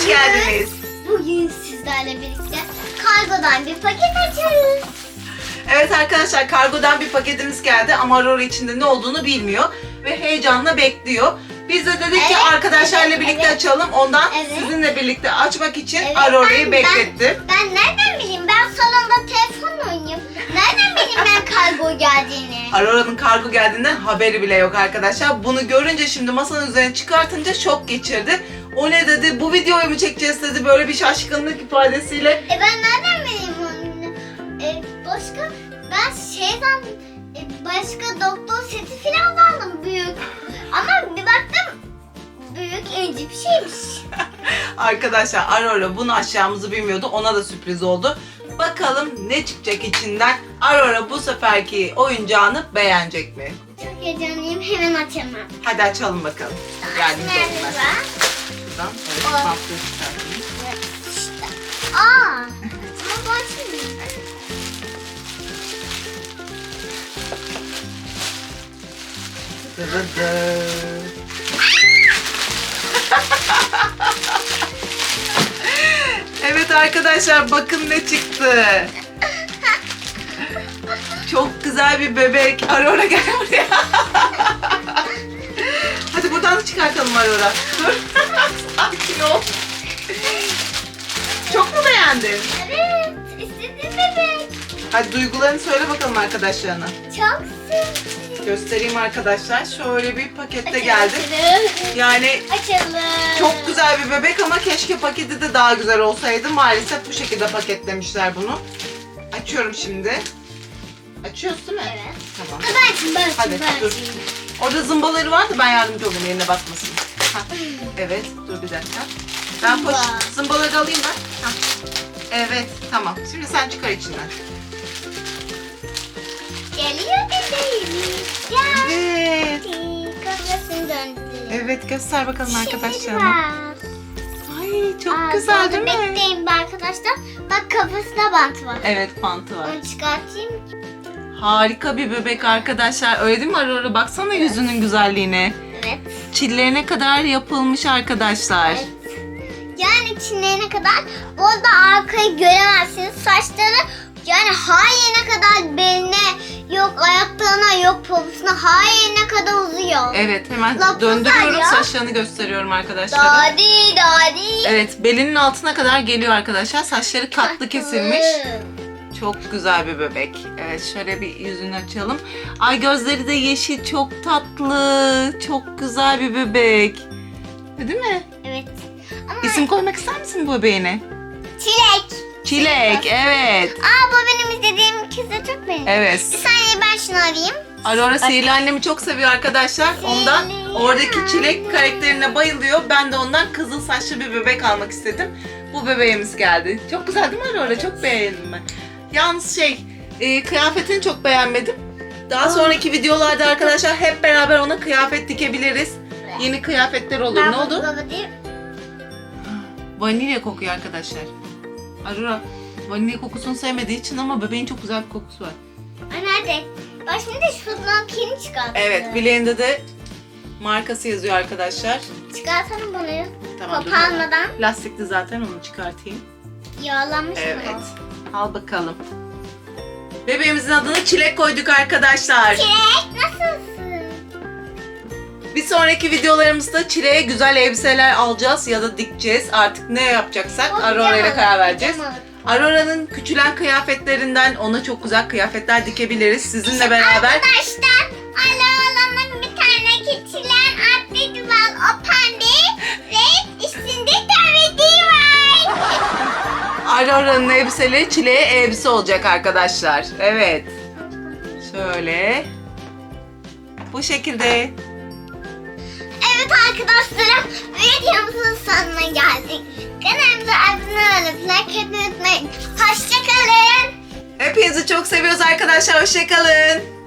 hoş geldiniz. Bugün sizlerle birlikte kargodan bir paket açıyoruz. Evet arkadaşlar kargodan bir paketimiz geldi ama Aurora içinde ne olduğunu bilmiyor ve heyecanla bekliyor. Biz de dedik ki Evet, arkadaşlarla evet, birlikte evet. açalım. Ondan Evet. sizinle birlikte açmak için Evet, Aurora'yı ben- beklettim. Ben, ben nereden bileyim? Ben salonda telefonla oynuyorum. Nereden bileyim ben kargo geldiğini? Aurora'nın kargo geldiğinden haberi bile yok arkadaşlar. Bunu görünce şimdi masanın üzerine çıkartınca şok geçirdi. O ne dedi? Bu videoyu mu çekeceğiz dedi böyle bir şaşkınlık ifadesiyle. E ben nereden bileyim onu? E, başka ben şey zandım. E, başka doktor seti falan sandım büyük. Ama bir baktım büyük ince bir şeymiş. Arkadaşlar Aurora bunu açacağımızı bilmiyordu. Ona da sürpriz oldu. Bakalım ne çıkacak içinden? Aurora bu seferki oyuncağını beğenecek mi? Çok heyecanlıyım hemen açamam. Hadi açalım bakalım. Yardımcı sana. var? Şuradan şöyle Oh. bir bantlığı çıkartayım. Aa. Ama bu açılmıyor. Dıdıdı. evet arkadaşlar bakın ne çıktı. Çok güzel bir bebek. Aurora gel buraya. Hadi buradan da çıkartalım Aurora. Dur. Ol. Çok mu beğendin? Evet. istediğim bebek. Hadi duygularını söyle bakalım arkadaşlarına. Çok sevdim. Göstereyim arkadaşlar. Şöyle bir pakette geldi. Yani Açalım. çok güzel bir bebek ama keşke paketi de daha güzel olsaydı. Maalesef bu şekilde paketlemişler bunu. Açıyorum şimdi. Açıyorsun değil mi? Evet. Tamam. Ben açayım ben Hadi açayım ben dur. açayım. Orada zımbaları vardı ben yardımcı olayım yerine basmasın. Evet dur bir dakika. Ben Zımba. zımbaları alayım ben. Hah. Evet tamam. Şimdi sen çıkar içinden. Geliyor bebeğim. Evet. Geldi. Kafasını döndü. Evet göster bakalım arkadaşlarına. Ay çok Aa, güzel değil mi? Bekleyin be arkadaşlar. Bak kafasında bant var. Evet pantı var. Onu çıkartayım. Harika bir bebek arkadaşlar. Öyle değil mi Aurora? Baksana yüzünün güzelliğine. Evet. Çillerine kadar yapılmış arkadaşlar. Evet. Yani çinlerine kadar bu arada arkayı göremezsiniz. Saçları yani hayene kadar beline yok ayaklarına yok popusuna hayene kadar uzuyor. Evet hemen Lafı döndürüyorum saçlarını gösteriyorum arkadaşlar. Dadi dadi. Evet belinin altına kadar geliyor arkadaşlar. Saçları katlı kesilmiş. Çok güzel bir bebek. Evet şöyle bir yüzünü açalım. Ay gözleri de yeşil çok tatlı. Çok güzel bir bebek. Değil mi? Evet. Ama İsim koymak ister misin bu bebeğine? çilek. Çilek evet. Aa bu benim izlediğim kızla çok benziyor. Evet. Bir saniye ben şunu arayayım. Aurora sihirli annemi çok seviyor arkadaşlar. Ondan oradaki çilek karakterine bayılıyor. Ben de ondan kızıl saçlı bir bebek almak istedim. Bu bebeğimiz geldi. Çok güzel değil mi Aurora? Çok beğendim ben. Yalnız şey, e, kıyafetini çok beğenmedim. Daha sonraki videolarda arkadaşlar hep beraber ona kıyafet dikebiliriz. Yeni kıyafetler olur. Ne oldu? Vanilya kokuyor arkadaşlar. Aurora vanilya kokusunu sevmediği için ama bebeğin çok güzel bir kokusu var. Nerede? De şuradan kilini çıkarttım. Evet, bileğinde de markası yazıyor arkadaşlar. Çıkartalım bunu. Tamam, dur Koparmadan. hemen. Lastikli zaten onu çıkartayım. Yağlanmış mı? Evet. Al bakalım. Bebeğimizin adını Çilek koyduk arkadaşlar. Çilek nasılsın? Bir sonraki videolarımızda Çilek'e güzel elbiseler alacağız ya da dikeceğiz. Artık ne yapacaksak O Aurora ile pijamalık, karar vereceğiz. Aurora'nın küçülen kıyafetlerinden ona çok güzel kıyafetler dikebiliriz. Sizinle beraber Arkadaşlar Aurora'nın elbiseleri Çilek'e elbise olacak arkadaşlar. Evet. Şöyle. Bu şekilde. Evet arkadaşlar videomuzun sonuna geldik. Kanalımıza abone olup like etmeyi unutmayın. Hoşçakalın. Hepinizi çok seviyoruz arkadaşlar. Hoşçakalın.